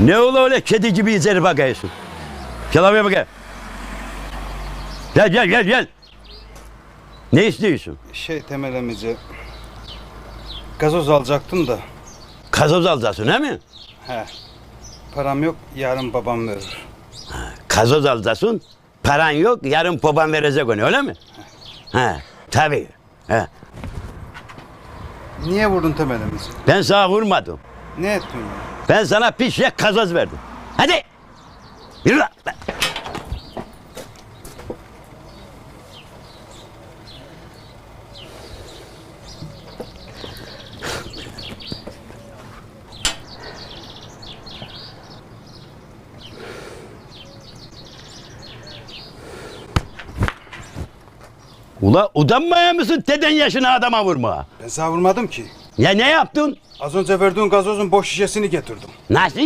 Ne ola öyle kedi gibi izleri bakıyorsun. Gel abi bakayım. Gel gel gel gel. Ne istiyorsun? Şey Temel emici, gazoz alacaktım da. Gazoz alacaksın he mi? He. Param yok, yarın babam verir. Gazoz alacaksın, paran yok, yarın babam verecek onu öyle mi? He. Tabii. He. Niye vurdun Temel emici? Ben sana vurmadım. Ne ettin ya? Ben sana pişek kazoz verdim. Hadi. Yürü lan. Ula utanmaya mısın deden yaşına adama vurma? Ben sana vurmadım ki. Ya ne yaptın? Az önce verdiğin gazozun boş şişesini getirdim. Nasıl?